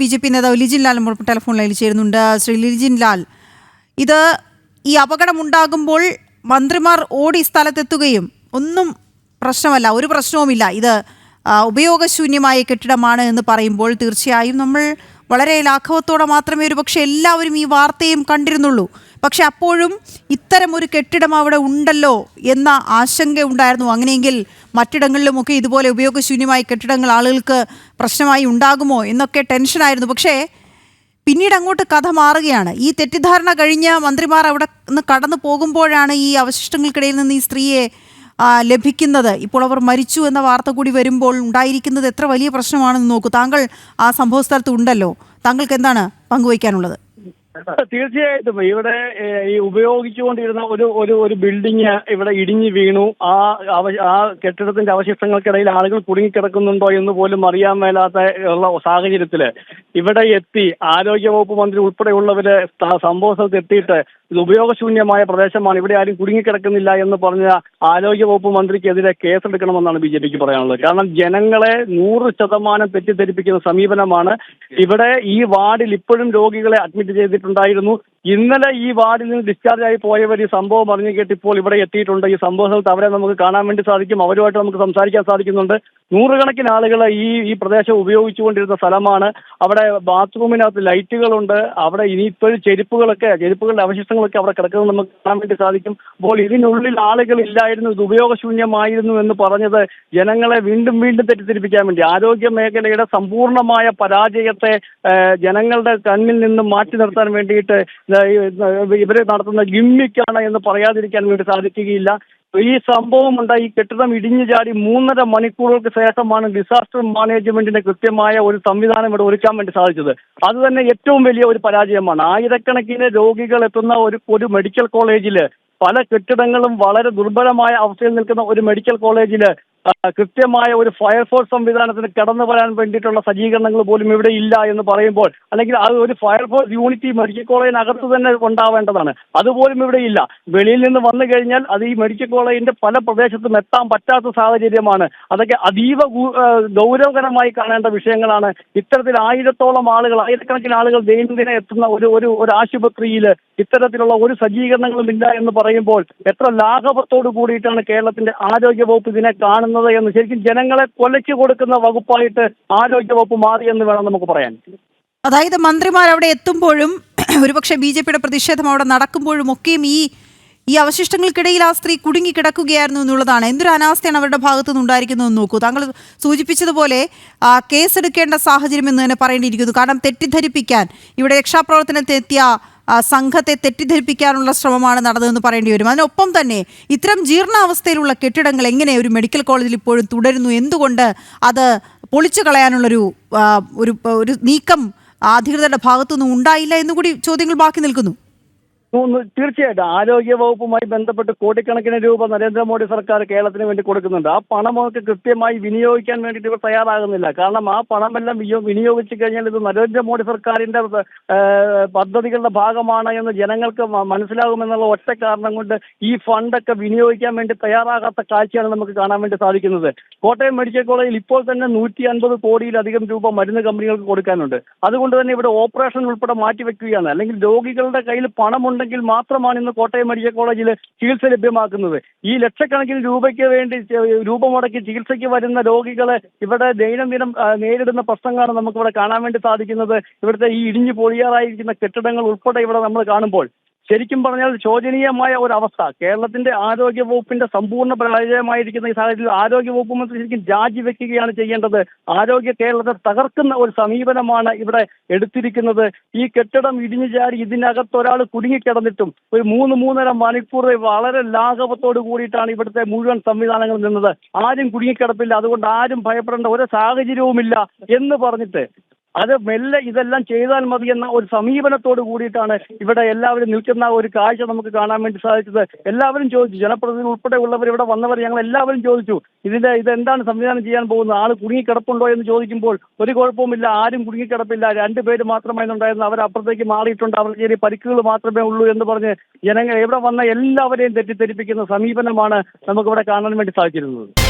B J P നേതാവ് ലിജിൻ ലാൽ നമ്മൾ ലൈനിൽ ചേരുന്നുണ്ട്. ശ്രീ ലിജിൻ ലാൽ ഇത് ഈ അപകടമുണ്ടാകുമ്പോൾ മന്ത്രിമാർ ഓടി സ്ഥലത്തെത്തുകയും ഒന്നും പ്രശ്നമല്ല ഒരു പ്രശ്നവുമില്ല. ഇത് ഉപയോഗശൂന്യമായ കെട്ടിടമാണ് എന്ന് പറയുമ്പോൾ തീർച്ചയായും നമ്മൾ വളരെ ലാഘവത്തോടെ മാത്രമേ ഒരു പക്ഷേ എല്ലാവരും ഈ വാർത്തയും കണ്ടിരുന്നുള്ളൂ. പക്ഷെ അപ്പോഴും ഇത്തരം ഒരു കെട്ടിടം അവിടെ ഉണ്ടല്ലോ എന്ന ആശങ്ക ഉണ്ടായിരുന്നു. അങ്ങനെയെങ്കിൽ മറ്റിടങ്ങളിലുമൊക്കെ ഇതുപോലെ ഉപയോഗശൂന്യമായ കെട്ടിടങ്ങൾ ആളുകൾക്ക് പ്രശ്നമായി ഉണ്ടാകുമോ എന്നൊക്കെ ടെൻഷനായിരുന്നു. പക്ഷേ പിന്നീട് അങ്ങോട്ട് കഥ മാറുകയാണ്. ഈ തെറ്റിദ്ധാരണ കഴിഞ്ഞ് മന്ത്രിമാർ അവിടെ നിന്ന് കടന്നു പോകുമ്പോഴാണ് ഈ അവശിഷ്ടങ്ങൾക്കിടയിൽ നിന്ന് ഈ സ്ത്രീയെ ലഭിക്കുന്നത്. ഇപ്പോൾ അവർ മരിച്ചു എന്ന വാർത്ത കൂടി വരുമ്പോൾ ഉണ്ടായിരിക്കുന്നത് എത്ര വലിയ പ്രശ്നമാണെന്ന് നോക്കൂ. താങ്കൾ ആ സംഭവ സ്ഥലത്ത് ഉണ്ടല്ലോ. താങ്കൾക്ക് എന്താണ് പങ്കുവയ്ക്കാനുള്ളത്? തീർച്ചയായിട്ടും. ഇവിടെ ഈ ഉപയോഗിച്ചുകൊണ്ടിരുന്ന ഒരു ഒരു ഒരു ബിൽഡിംഗ് ഇവിടെ ഇടിഞ്ഞു വീണു. ആ ആ കെട്ടിടത്തിന്റെ അവശിഷ്ടങ്ങൾക്കിടയിൽ ആളുകൾ കുടുങ്ങിക്കിടക്കുന്നുണ്ടോ എന്ന് പോലും അറിയാൻ മേലാത്ത ഉള്ള സാഹചര്യത്തിൽ ഇവിടെ എത്തി ആരോഗ്യവകുപ്പ് മന്ത്രി ഉൾപ്പെടെയുള്ളവര് സംഭവ സ്ഥലത്ത് എത്തിയിട്ട് ഇത് ഉപയോഗശൂന്യമായ പ്രദേശമാണ്. ഇവിടെ ആരും കുടുങ്ങിക്കിടക്കുന്നില്ല എന്ന് പറഞ്ഞ ആരോഗ്യവകുപ്പ് മന്ത്രിക്കെതിരെ കേസെടുക്കണമെന്നാണ് ബി ജെ പിക്ക് പറയാനുള്ളത്. കാരണം ജനങ്ങളെ നൂറ് ശതമാനം തെറ്റിദ്ധരിപ്പിക്കുന്ന സമീപനമാണ്. ഇവിടെ ഈ വാർഡിൽ ഇപ്പോഴും രോഗികളെ അഡ്മിറ്റ് ചെയ്തിട്ടുണ്ടായിരുന്നു ഇന്നലെ ഈ വാർഡിൽ നിന്ന് ഡിസ്ചാർജ് ആയി പോയവർ ഈ സംഭവം അറിഞ്ഞു കേട്ട് ഇപ്പോൾ ഇവിടെ എത്തിയിട്ടുണ്ട്. ഈ സംഭവ സ്ഥലത്ത് അവരെ നമുക്ക് കാണാൻ വേണ്ടി സാധിക്കും. അവരുമായിട്ട് നമുക്ക് സംസാരിക്കാൻ സാധിക്കുന്നുണ്ട്. നൂറുകണക്കിന് ആളുകൾ ഈ ഈ പ്രദേശം ഉപയോഗിച്ചുകൊണ്ടിരുന്ന സ്ഥലമാണ്. അവിടെ ബാത്റൂമിനകത്ത് ലൈറ്റുകളുണ്ട്. അവിടെ ഇനിയിപ്പോഴും ചെരുപ്പുകളൊക്കെ ചെരുപ്പുകളുടെ അവശിഷ്ടങ്ങളൊക്കെ അവിടെ കിടക്കുന്നത് നമുക്ക് കാണാൻ വേണ്ടി സാധിക്കും. അപ്പോൾ ഇതിനുള്ളിൽ ആളുകൾ ഇല്ലായിരുന്നു. ഇത് ഉപയോഗശൂന്യമായിരുന്നു എന്ന് പറഞ്ഞത് ജനങ്ങളെ വീണ്ടും വീണ്ടും തെറ്റിദ്ധരിപ്പിക്കാൻ വേണ്ടി. ആരോഗ്യ മേഖലയുടെ സമ്പൂർണമായ പരാജയത്തെ ജനങ്ങളുടെ കണ്ണിൽ നിന്നും മാറ്റി നിർത്താൻ വേണ്ടിയിട്ട് ഇവർ നടത്തുന്ന ഗിമ്മിക്കാണ് എന്ന് പറയാതിരിക്കാൻ വേണ്ടി സാധിക്കുകയില്ല. ഈ സംഭവം ഉണ്ടായി. ഈ കെട്ടിടം ഇടിഞ്ഞു ചാടി മൂന്നര മണിക്കൂറുകൾക്ക് ശേഷമാണ് ഡിസാസ്റ്റർ മാനേജ്മെന്റിന്റെ കൃത്യമായ ഒരു സംവിധാനം ഇവിടെ ഒരുക്കാൻ വേണ്ടി സാധിച്ചത്. അത് തന്നെ ഏറ്റവും വലിയ ഒരു പരാജയമാണ്. ആയിരക്കണക്കിന് രോഗികൾ എത്തുന്ന ഒരു ഒരു മെഡിക്കൽ കോളേജിൽ പല കെട്ടിടങ്ങളും വളരെ ദുർബലമായ അവസ്ഥയിൽ നിൽക്കുന്ന ഒരു മെഡിക്കൽ കോളേജിൽ കൃത്യമായ ഒരു ഫയർഫോഴ്സ് സംവിധാനത്തിന് കടന്നു വരാൻ വേണ്ടിയിട്ടുള്ള സജ്ജീകരണങ്ങൾ പോലും ഇവിടെ ഇല്ല എന്ന് പറയുമ്പോൾ അല്ലെങ്കിൽ അത് ഒരു ഫയർഫോഴ്സ് യൂണിറ്റ് മെഡിക്കൽ കോളേജിനകത്ത് തന്നെ ഉണ്ടാവേണ്ടതാണ്. അതുപോലും ഇവിടെ ഇല്ല. വെളിയിൽ നിന്ന് വന്നു കഴിഞ്ഞാൽ അത് ഈ മെഡിക്കൽ കോളേജിന്റെ പല പ്രദേശത്തും എത്താൻ പറ്റാത്ത സാഹചര്യമാണ്. അതൊക്കെ അതീവ ഗൗരവകരമായി കാണേണ്ട വിഷയങ്ങളാണ്. ഇത്തരത്തിൽ ആയിരത്തോളം ആളുകൾ ആയിരക്കണക്കിന് ആളുകൾ ദൈനംദിനം എത്തുന്ന ഒരു ഒരു ഒരു ആശുപത്രിയിൽ ഇത്തരത്തിലുള്ള ഒരു സജ്ജീകരണങ്ങളും ഇല്ല എന്ന് പറയുമ്പോൾ എത്ര ലാഘവത്തോടു കൂടിയിട്ടാണ് കേരളത്തിന്റെ ആരോഗ്യ വകുപ്പ് ഇതിനെ കാണുന്നത് എന്ന് ശരിക്കും ജനങ്ങളെ കൊലച്ചു കൊടുക്കുന്ന വകുപ്പായിട്ട് ആരോഗ്യവകുപ്പ് മാറി എന്ന് വേണം നമുക്ക് പറയാൻ. അതായത് മന്ത്രിമാർ അവിടെ എത്തുമ്പോഴും ഒരുപക്ഷെ ബി ജെ പിയുടെ പ്രതിഷേധം അവിടെ നടക്കുമ്പോഴും ഒക്കെയും ഈ ഈ അവശിഷ്ടങ്ങൾക്കിടയിൽ ആ സ്ത്രീ കുടുങ്ങി കിടക്കുകയായിരുന്നു എന്നുള്ളതാണ്. എന്തൊരു അനാസ്ഥയാണ് അവരുടെ ഭാഗത്തു നിന്ന് ഉണ്ടായിരിക്കുന്നതെന്ന് നോക്കൂ. താങ്കൾ സൂചിപ്പിച്ചതുപോലെ കേസെടുക്കേണ്ട സാഹചര്യം എന്ന് തന്നെ പറയേണ്ടിയിരിക്കുന്നു. കാരണം തെറ്റിദ്ധരിപ്പിക്കാൻ ഇവിടെ രക്ഷാപ്രവർത്തനത്തിനെത്തിയ ആ, സംഘത്തെ തെറ്റിദ്ധരിപ്പിക്കാനുള്ള ശ്രമമാണ് നടന്നതെന്ന് പറയേണ്ടി വരും. അതിനൊപ്പം തന്നെ ഇത്തരം ജീർണാവസ്ഥയിലുള്ള കെട്ടിടങ്ങൾ എങ്ങനെ ഒരു മെഡിക്കൽ കോളേജിൽ ഇപ്പോഴും തുടരുന്നു? എന്തുകൊണ്ട് അത് പൊളിച്ചു കളയാനുള്ളൊരു ഒരു ഒരു നീക്കം അധികൃതരുടെ ഭാഗത്തുനിന്നും ഉണ്ടായില്ല എന്നുകൂടി ചോദ്യങ്ങൾ ബാക്കി നിൽക്കുന്നു. തീർച്ചയായിട്ടും ആരോഗ്യ വകുപ്പുമായി ബന്ധപ്പെട്ട് കോടിക്കണക്കിന് രൂപ നരേന്ദ്രമോദി സർക്കാർ കേരളത്തിന് വേണ്ടി കൊടുക്കുന്നുണ്ട്. ആ പണമൊക്കെ കൃത്യമായി വിനിയോഗിക്കാൻ വേണ്ടിയിട്ട് ഇവർ തയ്യാറാകുന്നില്ല. കാരണം ആ പണമെല്ലാം വിനിയോ- വിനിയോഗിച്ചു കഴിഞ്ഞാൽ ഇത് നരേന്ദ്രമോദി സർക്കാരിന്റെ പദ്ധതികളുടെ ഭാഗമാണ് എന്ന് ജനങ്ങൾക്ക് മനസ്സിലാകുമെന്നുള്ള ഒറ്റ കാരണം കൊണ്ട് ഈ ഫണ്ടൊക്കെ വിനിയോഗിക്കാൻ വേണ്ടി തയ്യാറാകാത്ത കാഴ്ചയാണ് നമുക്ക് കാണാൻ വേണ്ടി സാധിക്കുന്നത്. കോട്ടയം മെഡിക്കൽ കോളേജിൽ ഇപ്പോൾ തന്നെ നൂറ്റി അൻപത് കോടിയിലധികം രൂപ മരുന്ന് കമ്പനികൾക്ക് കൊടുക്കാനുണ്ട്. അതുകൊണ്ട് തന്നെ ഇവിടെ ഓപ്പറേഷൻ ഉൾപ്പെടെ മാറ്റിവെക്കുകയാണ്. അല്ലെങ്കിൽ രോഗികളുടെ കയ്യിൽ പണമുണ്ടെങ്കിൽ മാത്രമാണ് ഇന്ന് കോട്ടയം മെഡിക്കൽ കോളേജിൽ ചികിത്സ ലഭ്യമാക്കുന്നത്. ഈ ലക്ഷക്കണക്കിന് രൂപയ്ക്ക് വേണ്ടി രൂപ മുടക്കി ചികിത്സയ്ക്ക് വരുന്ന രോഗികളെ ഇവിടെ ദൈനംദിനം നേരിടുന്ന പ്രശ്നങ്ങളാണ് നമുക്കിവിടെ കാണാൻ വേണ്ടി സാധിക്കുന്നത്. ഇവിടുത്തെ ഈ ഇടിഞ്ഞു പൊളിയാറായിരിക്കുന്ന കെട്ടിടങ്ങൾ ഉൾപ്പെടെ ഇവിടെ നമ്മൾ കാണുമ്പോൾ ശരിക്കും പറഞ്ഞാൽ ശോചനീയമായ ഒരു അവസ്ഥ കേരളത്തിന്റെ ആരോഗ്യ വകുപ്പിന്റെ സമ്പൂർണ പരാജയമായിരിക്കുന്ന ഈ സാഹചര്യത്തിൽ ആരോഗ്യ വകുപ്പ് മന്ത്രി ശരിക്കും രാജിവെക്കുകയാണ് ചെയ്യേണ്ടത്. ആരോഗ്യ കേരളത്തെ തകർക്കുന്ന ഒരു സമീപനമാണ് ഇവിടെ എടുത്തിരിക്കുന്നത്. ഈ കെട്ടിടം ഇടിഞ്ഞു ചാടി ഇതിനകത്ത് ഒരാൾ കുടുങ്ങിക്കിടന്നിട്ടും ഒരു മൂന്ന് മൂന്നര മണിക്കൂർ വളരെ ലാഘവത്തോട് കൂടിയിട്ടാണ് ഇവിടുത്തെ മുഴുവൻ സംവിധാനങ്ങൾ നിന്നത്. ആരും കുടുങ്ങിക്കിടപ്പില്ല. അതുകൊണ്ട് ആരും ഭയപ്പെടേണ്ട ഒരു സാഹചര്യവുമില്ല എന്ന് പറഞ്ഞിട്ട് അത് മെല്ലെ ഇതെല്ലാം ചെയ്താൽ മതി എന്ന ഒരു സമീപനത്തോട് കൂടിയിട്ടാണ് ഇവിടെ എല്ലാവരും നിൽക്കുന്ന ഒരു കാഴ്ച നമുക്ക് കാണാൻ വേണ്ടി സാധിച്ചത്. എല്ലാവരും ചോദിച്ചു. ജനപ്രതിനിധി ഉൾപ്പെടെ ഉള്ളവർ ഇവിടെ വന്നവർ ഞങ്ങൾ എല്ലാവരും ചോദിച്ചു. ഇതിന്റെ ഇതെന്താണ് സംവിധാനം ചെയ്യാൻ പോകുന്നത്? ആൾ കുടുങ്ങിക്കിടപ്പുണ്ടോ എന്ന് ചോദിക്കുമ്പോൾ ഒരു കുഴപ്പവുമില്ല. ആരും കുടുങ്ങിക്കിടപ്പില്ല. രണ്ടുപേര് മാത്രമായിരുന്നു ഉണ്ടായിരുന്നു അവർ അപ്പുറത്തേക്ക് മാറിയിട്ടുണ്ട്. അവർക്ക് ചെറിയ പരിക്കുകൾ മാത്രമേ ഉള്ളൂ എന്ന് പറഞ്ഞ് ജനങ്ങൾ ഇവിടെ വന്ന എല്ലാവരെയും തെറ്റിദ്ധരിപ്പിക്കുന്ന സമീപനമാണ് നമുക്കിവിടെ കാണാൻ വേണ്ടി സാധിച്ചിരുന്നത്.